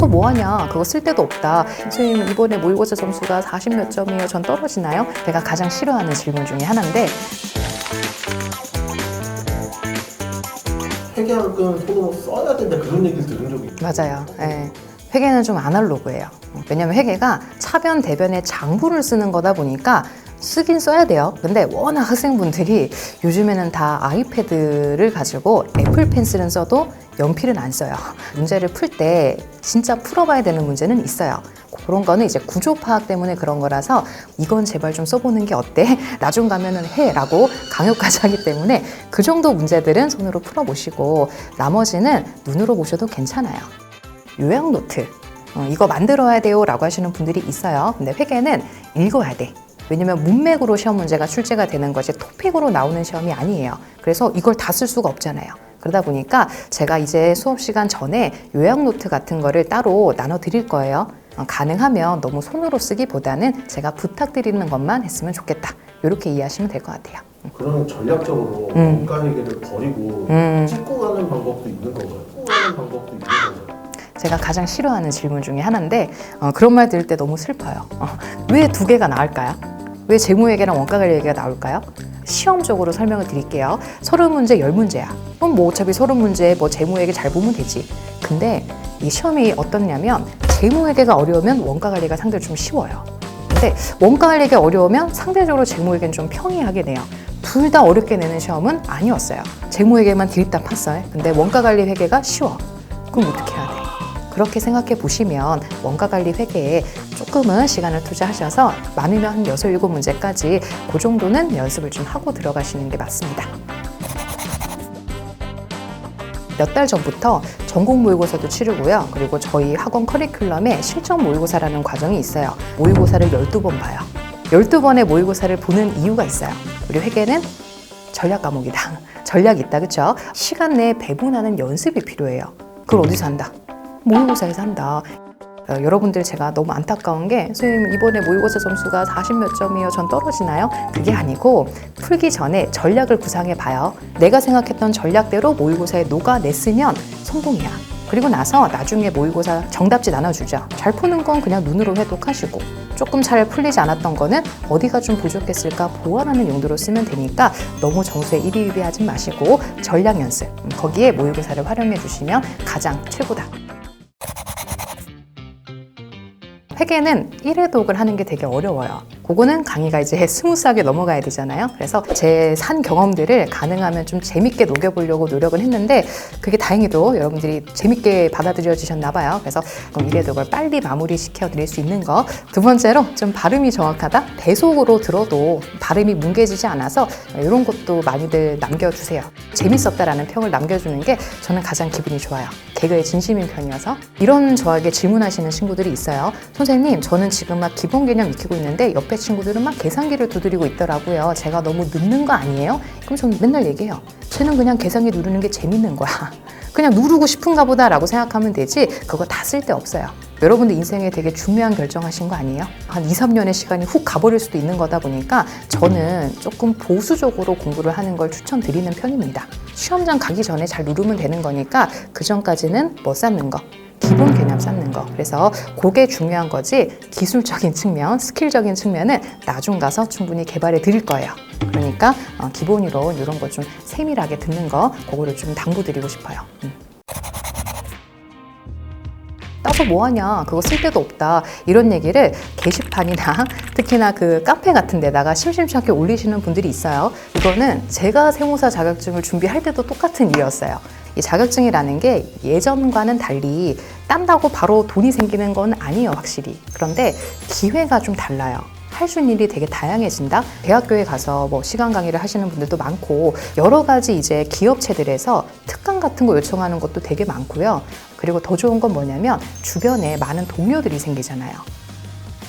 따서 뭐하냐 그거 쓸 데도 없다 선생님 이번에 모의고사 점수가 40 몇 점이에요 전 떨어지나요? 제가 가장 싫어하는 질문 중에 하나인데 회계학은 서로 써야 된다 그런 얘기를 들은 적이 있어요. 맞아요. 예. 회계는 좀 아날로그예요. 왜냐면 회계가 차변 대변의 장부를 쓰는 거다 보니까 쓰긴 써야 돼요. 근데 워낙 학생분들이 요즘에는 다 아이패드를 가지고 애플 펜슬은 써도 연필은 안 써요. 문제를 풀 때 진짜 풀어봐야 되는 문제는 있어요. 그런 거는 이제 구조 파악 때문에 그런 거라서 이건 제발 좀 써보는 게 어때? 나중 가면은 해라고 강요까지 하기 때문에 그 정도 문제들은 손으로 풀어보시고 나머지는 눈으로 보셔도 괜찮아요. 요약 노트 어, 이거 만들어야 돼요 라고 하시는 분들이 있어요. 근데 회계는 읽어야 돼. 왜냐면 문맥으로 시험 문제가 출제가 되는 거지 토픽으로 나오는 시험이 아니에요. 그래서 이걸 다 쓸 수가 없잖아요. 그러다 보니까 제가 이제 수업 시간 전에 요약 노트 같은 거를 따로 나눠 드릴 거예요. 어, 가능하면 너무 손으로 쓰기보다는 제가 부탁드리는 것만 했으면 좋겠다. 이렇게 이해하시면 될 것 같아요. 그러면 전략적으로 음. 원가 회계를 버리고 음. 찍고 가는 방법도 있는 건가요? 찍고 가는 방법도 있는 건가요? 제가 가장 싫어하는 질문 중에 하나인데 어, 그런 말 들을 때 너무 슬퍼요. 어, 왜두 개가 나을까요? 왜 재무회계랑 원가관리 얘기가 나올까요? 시험적으로 설명을 드릴게요. 서른 문제 열 문제야. 그럼 뭐 어차피 서른 문제 뭐 재무회계 잘 보면 되지. 근데 이 시험이 어떻냐면 재무회계가 어려우면 원가 관리가 상대로 좀 쉬워요. 근데 원가 관리가 어려우면 상대적으로 재무회계는 좀 평이하게 돼요. 둘 다 어렵게 내는 시험은 아니었어요. 재무회계만 들이다 팠어요. 근데 원가 관리 회계가 쉬워. 그럼 어떻게? 그렇게 생각해 보시면 원가 관리 회계에 조금은 시간을 투자하셔서 많으면 한 여섯 일곱 문제까지 그 정도는 연습을 좀 하고 들어가시는 게 맞습니다. 몇달 전부터 전국 모의고사도 치르고요. 그리고 저희 학원 커리큘럼에 실전 모의고사라는 과정이 있어요. 모의고사를 12번 봐요. 12번의 모의고사를 보는 이유가 있어요. 우리 회계는 전략 과목이다. 전략이 있다. 그렇죠? 시간 내에 배분하는 연습이 필요해요. 그걸 어디서 한다? 모의고사에서 한다. 어, 여러분들 제가 너무 안타까운 게 선생님 이번에 모의고사 점수가 40몇 점이에요. 전 떨어지나요? 그게 아니고 풀기 전에 전략을 구상해 봐요. 내가 생각했던 전략대로 모의고사에 녹아냈으면 성공이야. 그리고 나서 나중에 모의고사 정답지 나눠주죠. 잘 푸는 건 그냥 눈으로 회독하시고 조금 잘 풀리지 않았던 거는 어디가 좀 부족했을까 보완하는 용도로 쓰면 되니까 너무 점수에 일희일비하지 마시고 전략 연습 음, 거기에 모의고사를 활용해 주시면 가장 최고다. 회계는 1회독을 하는 게 되게 어려워요. 그거는 강의가 이제 스무스하게 넘어가야 되잖아요. 그래서 제 산 경험들을 가능하면 좀 재밌게 녹여보려고 노력을 했는데 그게 다행히도 여러분들이 재밌게 받아들여 주셨나 봐요. 그래서 그럼 1회독을 빨리 마무리 시켜 드릴 수 있는 거. 두 번째로 좀 발음이 정확하다. 배속으로 들어도 발음이 뭉개지지 않아서 이런 것도 많이들 남겨주세요. 재밌었다라는 평을 남겨주는 게 저는 가장 기분이 좋아요. 개그에 진심인 편이어서 이런 저에게 질문하시는 친구들이 있어요. 선생님, 저는 지금 막 기본 개념 익히고 있는데 옆에 친구들은 막 계산기를 두드리고 있더라고요. 제가 너무 늦는 거 아니에요? 그럼 저는 맨날 얘기해요. 쟤는 그냥 계산기 누르는 게 재밌는 거야. 그냥 누르고 싶은가 보다라고 생각하면 되지 그거 다 쓸데 없어요. 여러분들 인생에 되게 중요한 결정하신 거 아니에요? 한 2, 3년의 시간이 훅 가버릴 수도 있는 거다 보니까 저는 조금 보수적으로 공부를 하는 걸 추천드리는 편입니다. 시험장 가기 전에 잘 누르면 되는 거니까 그 전까지는 뭐 쌓는 거, 기본 개념 쌓는 거. 그래서 그게 중요한 거지 기술적인 측면, 스킬적인 측면은 나중 가서 충분히 개발해 드릴 거예요. 그러니까 어, 기본으로 이런 거 좀 세밀하게 듣는 거, 그거를 좀 당부드리고 싶어요. 음. 따서 뭐하냐? 그거 쓸 데도 없다. 이런 얘기를 게시판이나 특히나 그 카페 같은 데다가 심심치 않게 올리시는 분들이 있어요. 이거는 제가 세무사 자격증을 준비할 때도 똑같은 일이었어요. 이 자격증이라는 게 예전과는 달리 딴다고 바로 돈이 생기는 건 아니에요 확실히. 그런데 기회가 좀 달라요 할 수 있는 일이 되게 다양해진다. 대학교에 가서 뭐 시간 강의를 하시는 분들도 많고 여러 가지 이제 기업체들에서 특강 같은 거 요청하는 것도 되게 많고요. 그리고 더 좋은 건 뭐냐면 주변에 많은 동료들이 생기잖아요.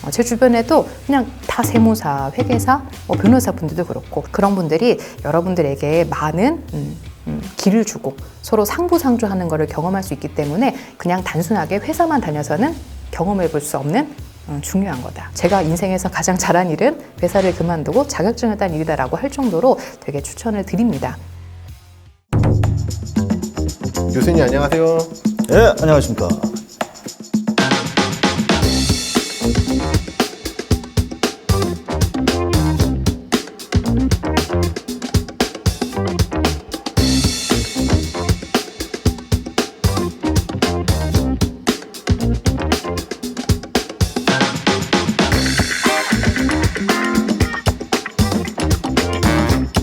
어, 제 주변에도 그냥 다 세무사, 회계사, 뭐 변호사 분들도 그렇고 그런 분들이 여러분들에게 많은 음, 음, 길을 주고 서로 상부상조하는 것을 경험할 수 있기 때문에 그냥 단순하게 회사만 다녀서는 경험해 볼 수 없는 음, 중요한 거다. 제가 인생에서 가장 잘한 일은 회사를 그만두고 자격증을 딴 일이다라고 할 정도로 되게 추천을 드립니다. 교수님 안녕하세요. 예, 안녕하십니까.